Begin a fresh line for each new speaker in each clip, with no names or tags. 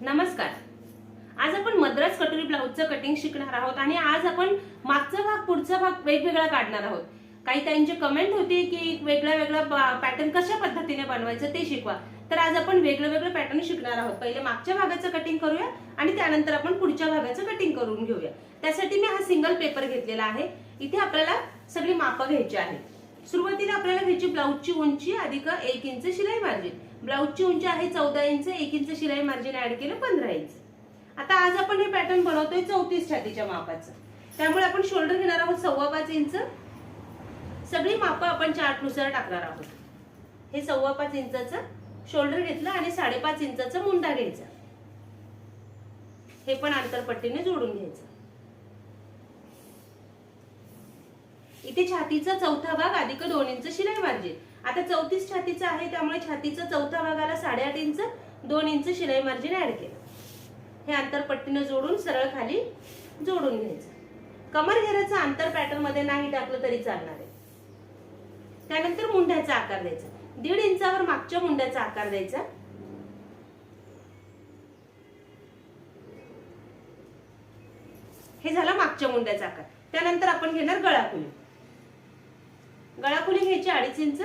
नमस्कार. आज आपण मद्रास कटोरी ब्लाऊजचं कटिंग शिकणार आहोत आणि आज आपण मागचा भाग पुढचा भाग वेगवेगळा काढणार आहोत. काही त्यांची कमेंट होती की वेगळा वेगळा पॅटर्न कशा पद्धतीने बनवायचं ते शिकवा. तर आज आपण वेगळं वेगळं पॅटर्न शिकणार आहोत. पहिले मागच्या भागाचं कटिंग करूया आणि त्यानंतर आपण पुढच्या भागाचं कटिंग करून घेऊया. त्यासाठी मी हा सिंगल पेपर घेतलेला आहे. इथे आपल्याला सगळी मापं घ्यायची आहे सुरुवातीला आपल्याला घ्यायची ब्लाऊजची उंची अधिक एक इंच शिलाई मार्जिन. ब्लाऊजची उंची आहे चौदा इंच एक इंच शिलाई मार्जिन ऍड केलं पंधरा इंच. आता आज आपण हे पॅटर्न बनवतोय चौतीस छातीच्या मापाचं. त्यामुळे आपण शोल्डर घेणार आहोत सव्वा पाच इंच. सगळी मापं आपण चार्टनुसार टाकणार आहोत. हे सव्वा पाच इंचाचं शोल्डर घेतलं आणि साडेपाच इंचाचा मुंडा घ्यायचा. हे पण आंतरपट्टीने जोडून घ्यायचं. इथे छातीचा चौथा भाग अधिक दोन इंच शिलाई मार्जिन. आता चौतीस छातीचा आहे त्यामुळे छातीचा चौथा भागाला साडेआठ इंच दोन इंच शिलाई मार्जिन ऍड केलं. हे आंतरपट्टीनं जोडून सरळ खाली जोडून घ्यायचं. कमर घेराचं अंतर पॅटर्नमध्ये नाही टाकलं तरी चालणार आहे. त्यानंतर मुंड्याचा आकार द्यायचा. दीड इंचावर मागच्या मुंड्याचा आकार द्यायचा. हे झालं मागच्या मुंड्याचा आकार. त्यानंतर आपण घेणार गळाखुली गळाखुली घ्यायची अडीच इंच.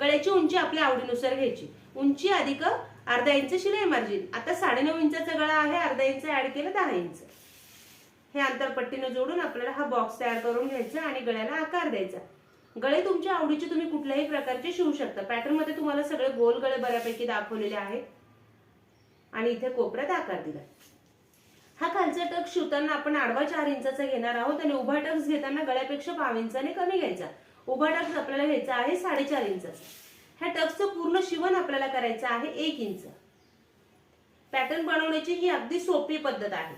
गळ्याची उंची आपल्या आवडीनुसार घ्यायची. उंची अधिक अर्धा इंच शिलाई मार्जिन आता साडेनऊ इंचाचा गळा आहे अर्धा इंच ऍड केलं दहा इंच. हे आंतरपट्टीनं जोडून आपल्याला हा बॉक्स तयार करून घ्यायचा आणि गळ्याला आकार द्यायचा. गळे तुमच्या आवडीचे तुम्ही कुठल्याही प्रकारचे शिवू शकता. पॅटर्नमध्ये तुम्हाला सगळे गोल गळे बऱ्यापैकी दाखवलेले आहेत. आणि इथे कोपऱ्यात आकार दिला. हा खालचा टक्स शिवताना आपण आडवा चार इंचाचा घेणार आहोत आणि उभा टक्स घेताना गळ्यापेक्षा पाव इंचाने कमी घ्यायचा. उभा टक्स आपल्याला घ्यायचा आहे साडेचार इंचाचा ह्या टक्सचं पूर्ण शिवण आपल्याला करायचं आहे एक इंच. पॅटर्न बनवण्याची ही अगदी सोपी पद्धत आहे.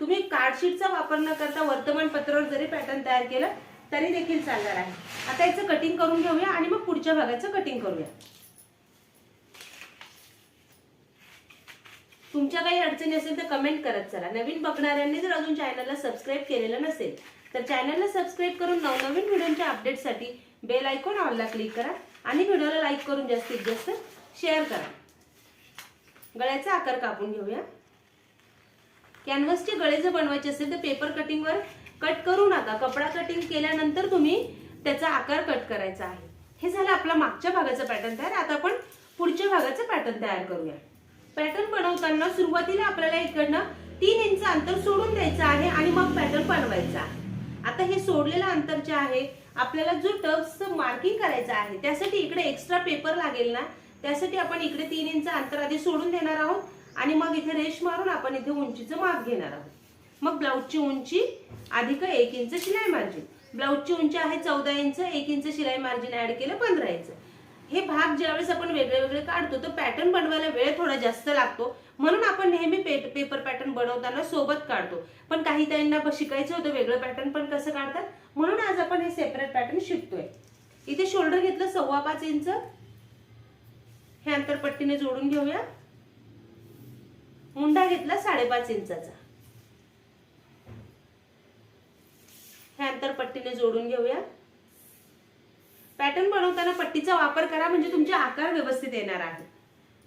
तुम्ही कार्डशीटचा वापर न करता वर्तमानपत्रावर जरी पॅटर्न तयार केलं तरी देखील चालणार आहे. आता याचं कटिंग करून घेऊया आणि मग पुढच्या भागाचं कटिंग करूया. तुमच्या काही अडचणी असेल तर कमेंट करत चला. नवीन बघणाऱ्यांनी जर अजून चॅनलला सबस्क्राईब केलेलं नसेल तर चॅनलला सबस्क्राईब करून नवनवीन व्हिडिओच्या अपडेटसाठी बेल आयकॉन ऑलला क्लिक करा आणि व्हिडिओला लाईक करून जास्तीत जास्त शेअर करा. गळ्याचा आकार कापून घेऊया. कॅनव्हसचे गळे जर बनवायचे असेल तर पेपर कटिंगवर कट करू नका. कपडा कटिंग केल्यानंतर तुम्ही त्याचा आकार कट करायचा आहे. हे झालं आपला मागच्या भागाचं पॅटर्न तयार. आता आपण पुढच्या भागाचं पॅटर्न तयार करूया. पॅटर्न बनवताना सुरुवातीला आपल्याला इकडनं तीन इंच अंतर सोडून द्यायचं आहे आणि मग पॅटर्न बनवायचा आहे. आता हे सोडलेलं अंतर जे आहे आपल्याला जो टर्फचं मार्किंग करायचं आहे त्यासाठी इकडे एक्स्ट्रा पेपर लागेल ना? त्यासाठी आपण इकडे तीन इंच अंतर आधी सोडून देणार आहोत आणि मग इथे रेश मारून आपण इथे उंचीचं माप घेणार आहोत. मग ब्लाऊजची उंची अधिक एक इंच शिलाई मार्जिन ब्लाऊजची उंची आहे चौदा इंच एक इंच शिलाई मार्जिन ऍड केलं पंधरा इंच. हे भाग ज्यावेळेस आपण वेगळे वेगळे काढतो तर पॅटर्न बनवायला वेळ थोडा जास्त लागतो. म्हणून आपण नेहमी पेपर पॅटर्न बनवताना सोबत काढतो. पण काही त्यांना शिकायचं होतं वेगळं पॅटर्न पण कसं काढतात? म्हणून आज आपण हे सेपरेट पॅटर्न शिकतोय. इथे शोल्डर घेतलं सव्वा पाच इंच. हे अंतरपट्टीने जोडून घेऊया. मुंडा घेतला साडेपाच इंचाचा. हे अंतरपट्टीने जोडून घेऊया. पॅटर्न बनवताना पट्टीचा वापर करा म्हणजे तुमचे आकार व्यवस्थित येणार आहे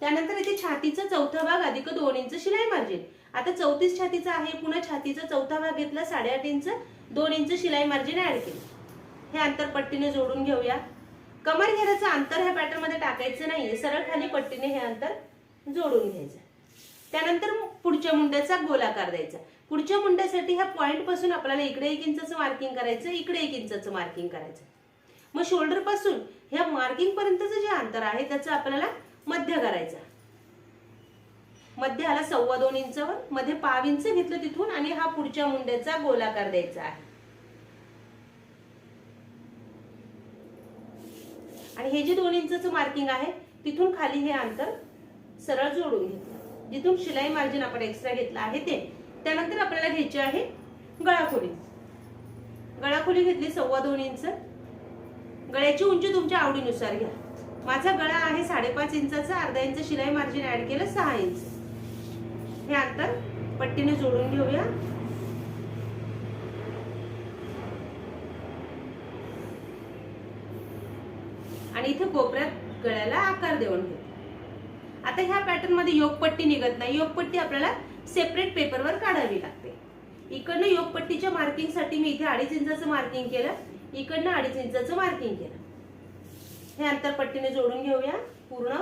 त्यानंतर इथे छातीचा चौथा भाग अधिक दोन इंच शिलाई मार्जिन आता चौतीस छातीचा आहे पुन्हा छातीचा चौथा भाग घेतला साडेआठ इंच दोन इंच शिलाई मार्जिन ऍड केली. हे अंतर पट्टीने जोडून घेऊया. कमर घेण्याचं अंतर ह्या पॅटर्नमध्ये टाकायचं नाहीये सरळ खाली पट्टीने हे अंतर जोडून घ्यायचं. त्यानंतर पुढच्या मुंड्याचा गोलाकार द्यायचा. पुढच्या मुंड्यासाठी ह्या पॉइंटपासून आपल्याला इकडे एक इंचाचं मार्किंग करायचं इकडे एक इंचाचं मार्किंग करायचं. मग शोल्डरपासून ह्या मार्किंग पर्यंतचं जे अंतर आहे त्याचं आपल्याला मध्य करायचं मध्य आला सव्वा दोन इंचावर मध्ये पाव इंच घेतलं तिथून आणि हा पुढच्या मुंड्याचा गोलाकार द्यायचा आहे. आणि हे जे दोन इंचचं मार्किंग आहे तिथून खाली हे अंतर सरळ जोडून घेतलं. जिथून शिलाई मार्जिन आपण एक्स्ट्रा घेतलं आहे ते त्यानंतर आपल्याला घ्यायची आहे गळाखोली. गळाखोली घेतली सव्वा दोन इंच. गळ्याची उंची तुमच्या आवडीनुसार घ्या. माझा गळा आहे साडेपाच इंचाचा अर्धा इंच शिलाई मार्जिन ऍड केलं सहा इंच. हे अंतर पट्टीने जोडून घेऊया. आणि इथे कोपऱ्यात गळ्याला आकार देऊन घेते आता ह्या पॅटर्नमध्ये योगपट्टी निघत नाही. योगपट्टी आपल्याला सेपरेट पेपरवर काढावी लागते. इकडनं योगपट्टीच्या मार्किंगसाठी मी इथे अडीच इंचाचं मार्किंग केलं. इकडनं अडीच इंचाचं मार्किंग केलं. हे अंतर पट्टीने जोडून घेऊया पूर्ण.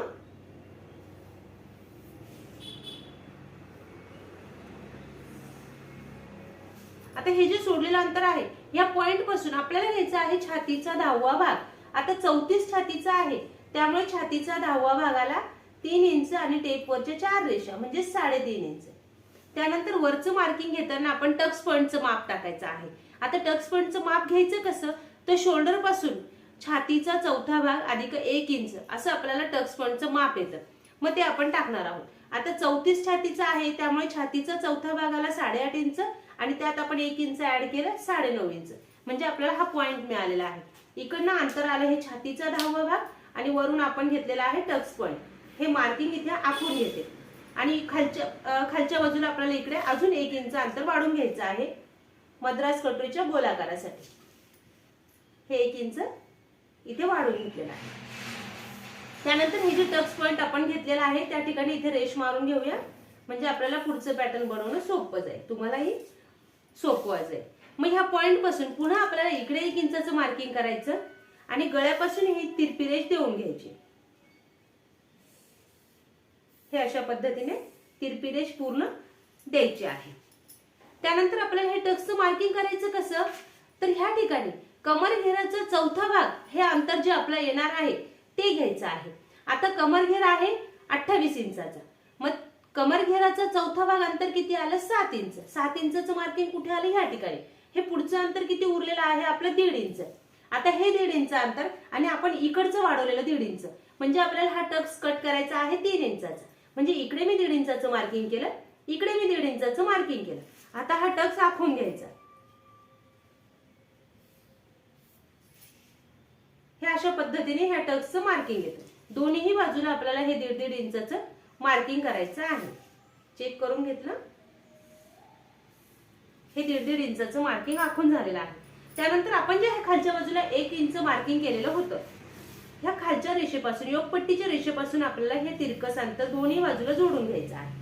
आता हे जे सोडलेलं अंतर आहे या पॉइंटपासून आपल्याला घ्यायचा आहे छातीचा दहावा भाग. आता चौतीस छातीचा आहे त्यामुळे छातीचा दहावा भागाला तीन इंच आणि टेपवरच्या चार रेषा म्हणजे साडेतीन इंच. त्यानंतर वरचं मार्किंग घेताना आपण टक्स पॉइंटचं माप टाकायचं आहे. आता टक्स पॉइंटचं माप घ्यायचं कसं? तर शोल्डरपासून छातीचा चौथा भाग अधिक एक इंच असं आपल्याला टक्स पॉईंटचं माप येतं. मग ते आपण टाकणार आहोत. आता चौतीस छातीचा आहे त्यामुळे छातीचा चौथा भागाला साडेआठ इंच आणि त्यात आपण एक इंच ऍड केलं साडेनऊ इंच. म्हणजे आपल्याला हा पॉइंट मिळालेला आहे. इकडनं अंतर आलं हे छातीचा दहावा भाग आणि वरून आपण घेतलेला आहे टक्स पॉइंट हे मार्किंग इथे आखून घेते. आणि खालच्या खालच्या बाजूला आपल्याला इकडे अजून एक इंच अंतर वाढून घ्यायचं आहे. मद्रास कटोरीच्या गोलाकारासाठी. हे एक इंच इथे वाढून घेतलेलं आहे. त्यानंतर हे जे टक्स पॉइंट आपण घेतलेला आहे त्या ठिकाणी इथे रेश मारून घेऊया. म्हणजे आपल्याला पुढचं पॅटर्न बनवणं सोपं जाईल. तुम्हालाही सोपं जाईल. मग ह्या पॉईंटपासून पुन्हा आपल्याला इकडे एक इंचाचं मार्किंग करायचं आणि गळ्यापासून ही तिरपी रेष देऊन घ्यायची. हे अशा पद्धतीने तिरपी रेष पूर्ण द्यायची आहे. त्यानंतर आपल्याला हे टक्सचं मार्किंग करायचं कसं? तर ह्या ठिकाणी कमरघेराचा चौथा भाग हे अंतर जे आपलं येणार आहे ते घ्यायचं आहे. आता कमरघेर आहे अठ्ठावीस इंचाचा. मग कमरघेराचा चौथा भाग अंतर किती आलं? सात इंच. सात इंचाचं मार्किंग कुठे आलं? ह्या ठिकाणी. हे पुढचं अंतर किती उरलेलं आहे? आपलं दीड इंच. आता हे दीड इंच अंतर आणि आपण इकडचं वाढवलेलं दीड इंच. म्हणजे आपल्याला हा टक्स कट करायचा आहे तीन इंचाचा. म्हणजे इकडे मी दीड इंचाचं मार्किंग केलं इकडे मी दीड इंचाचं मार्किंग केलं. आता हा टक्स आखून घ्यायचा हे अशा पद्धतीने ह्या टक्सचं मार्किंग येतं. दोन्हीही बाजूला आपल्याला हे दीड दीड इंचाचं मार्किंग करायचं आहे. चेक करून घेतलं. हे दीड दीड इंचाचं मार्किंग आखून झालेलं आहे. त्यानंतर आपण जे खालच्या बाजूला एक इंच मार्किंग केलेलं होतं ह्या खालच्या रेषेपासून योगपट्टीच्या रेषेपासून आपल्याला हे तिरकस अंतर दोन्ही बाजूला जोडून घ्यायचं आहे.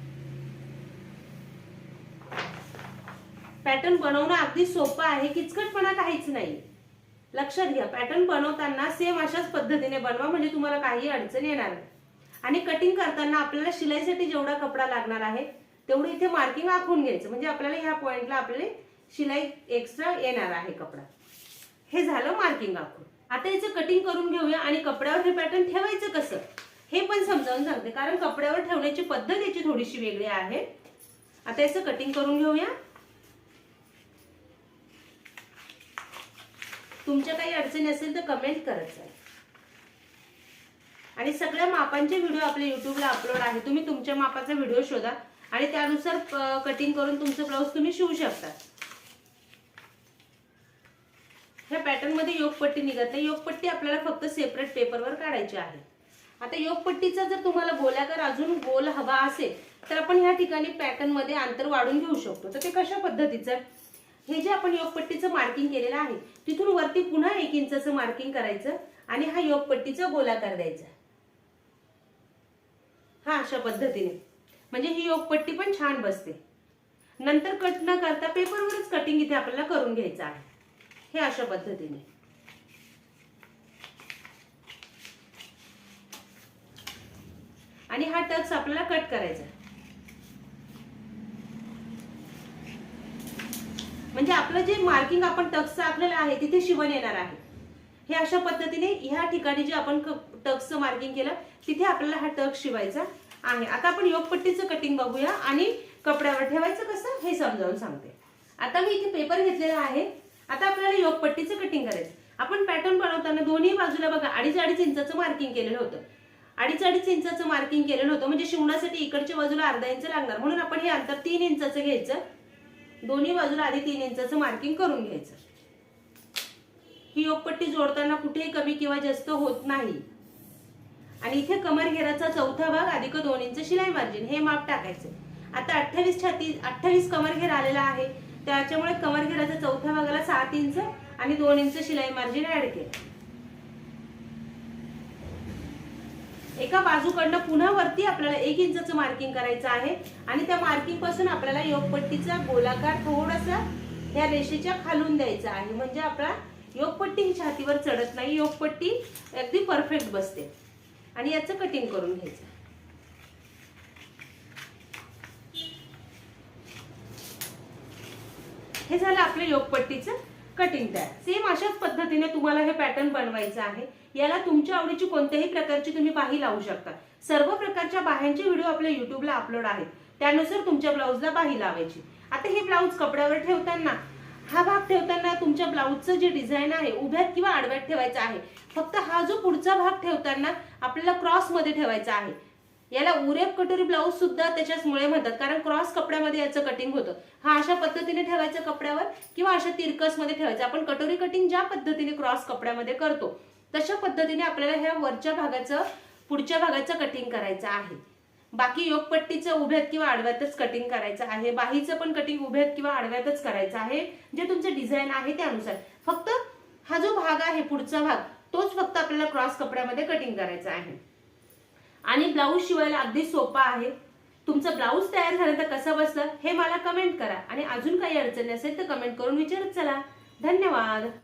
पॅटर्न बनवणं अगदी सोपं आहे किचकटपणा काहीच नाही. लक्षात घ्या. पॅटर्न बनवताना सेम अशाच पद्धतीने बनवा म्हणजे तुम्हाला काही अडचण येणार नाही. आणि कटिंग करताना आपल्याला शिलाईसाठी जेवढा कपडा लागणार आहे तेवढं इथे मार्किंग आखून घ्यायचं. म्हणजे आपल्याला ह्या पॉइंटला आपले शिलाई एक्स्ट्रा येणार आहे कपडा. हे झालं मार्किंग आखून. आता याचं कटिंग करून घेऊया आणि कपड्यावर हे पॅटर्न ठेवायचं कसं? हे पण समजावून सांगते. कारण कपड्यावर ठेवण्याची पद्धत याची थोडीशी वेगळी आहे. आता याचं कटिंग करून घेऊया. तुमच्या काही अडचणी असेल तर कमेंट करत जा. आणि सगळ्या मापांचे व्हिडिओ आपल्या युट्यूबला अपलोड आहे. तुम्ही तुमच्या मापाचा व्हिडिओ शोधा आणि त्यानुसार कटिंग करून तुमचं ब्लाऊज तुम्ही शिवू शकता. ह्या पॅटर्नमध्ये योगपट्टी निघत नाही. योगपट्टी आपल्याला फक्त सेपरेट पेपरवर काढायची आहे. आता योगपट्टीचा जर तुम्हाला गोलाकार अजून गोल हवा असेल तर आपण ह्या ठिकाणी पॅटर्नमध्ये अंतर वाढून घेऊ शकतो. तर ते कशा पद्धतीचं हे जे आपण योगपट्टीचं मार्किंग केलेलं आहे तिथून वरती पुन्हा एक इंचाचं मार्किंग करायचं आणि हा योगपट्टीचा गोलाकार द्यायचा. हा अशा पद्धतीने. म्हणजे ही योगपट्टी पण छान बसते. नंतर कट न करता पेपरवरच कटिंग इथे आपल्याला करून घ्यायचं आहे. हे अशा पद्धतीने. आणि हा टक्स आपल्याला कट करायचा. म्हणजे आपलं जे मार्किंग आपण टक्स आखलेलं आहे तिथे शिवण येणार आहे. हे अशा पद्धतीने ह्या ठिकाणी जे आपण टक्सचं मार्किंग केलं तिथे आपल्याला हा टक्स शिवायचा आहे. आता आपण योगपट्टीचं कटिंग बघूया आणि कपड्यावर ठेवायचं कसं हे समजावून सांगते. आता मी इथे पेपर घेतलेला आहे. आता आपल्याला योगपट्टीचं कटिंग करायचं. आपण पॅटर्न बनवताना दोन्ही बाजूला बघा अडीच अडीच इंचाचं मार्किंग केलेलं होतं. अडीच अडीच इंचाचं मार्किंग केलेलं होतं. म्हणजे शिवण्यासाठी इकडच्या बाजूला अर्धा इंच लागणार. म्हणून आपण हे अंतर तीन इंचाचं घ्यायचं. दोन्ही बाजूला आधी तीन इंचाचं मार्किंग करून घ्यायचं. ही योगपट्टी जोडताना कुठेही कमी किंवा जास्त होत नाही. आणि इथे कमर घेराचा चौथा भाग अधिक दोन इंच शिलाई मार्जिन हे माप टाकायचं. आता अठ्ठावीस छाती अठ्ठावीस कमर घेर आलेला आहे. त्याच्यामुळे कमर घेराचा चौथ्या भागाला सात इंच आणि दोन इंच शिलाई मार्जिन ऍड केलं. एका बाजूकडनं पुन्हा वरती आपल्याला एक इंचाचं मार्किंग करायचं आहे आणि त्या मार्किंगपासून आपल्याला योगपट्टीचा गोलाकार थोडासा या रेषेच्या खालून द्यायचा आहे. म्हणजे आपला योगपट्टी ही छातीवर चढत नाही योगपट्टी अगदी परफेक्ट बसते. आणि याचं कटिंग करून घ्यायचं. हे झालं आपल्या योगपट्टीचं कटिंग तयार. सेम अशाच पद्धतीने तुम्हाला हे पॅटर्न बनवायचं आहे. याला तुमच्या आवडीची कोणत्याही प्रकारची तुम्ही बाही लावू शकता. सर्व प्रकारच्या बाह्यांचे व्हिडिओ आपल्या युट्यूबला अपलोड आहेत. त्यानुसार तुमच्या ब्लाऊजला बाही लावायची. आता हे ब्लाऊज कपड्यावर ठेवताना हा भाग ठेवताना तुमच्या ब्लाऊजचं जे डिझाईन आहे उभ्यात किंवा आडव्यात ठेवायचा आहे. फक्त हा जो पुढचा भाग ठेवताना आपल्याला क्रॉसमध्ये ठेवायचा आहे. याला उरेप कटोरी ब्लाऊज सुद्धा त्याच्याचमुळे म्हणतात. कारण क्रॉस कपड्यामध्ये याचं कटिंग होतं. हा अशा पद्धतीने ठेवायचं कपड्यावर किंवा अशा तिरकसमध्ये ठेवायचं. आपण कटोरी कटिंग ज्या पद्धतीने क्रॉस कपड्यामध्ये करतो तशा पद्धतीने आपल्याला ह्या वरच्या भागाचं पुढच्या भागाचं कटिंग करायचं आहे. बाकी योगपट्टीचं उभ्यात किंवा आडव्यातच कटिंग करायचं आहे. बाहीचं पण कटिंग उभ्यात किंवा आडव्यातच करायचं आहे. जे तुमचं डिझाईन आहे त्यानुसार. फक्त हा जो भाग आहे पुढचा भाग तोच फक्त आपल्याला क्रॉस कपड्यामध्ये कटिंग करायचा आहे. आणि ब्लाऊज शिवायला अगदी सोपा आहे. तुमचं ब्लाऊज तयार झाल्यानंतर कसं बसलं हे मला कमेंट करा. आणि अजून काही अडचणी असेल तर कमेंट करून विचारत चला. धन्यवाद.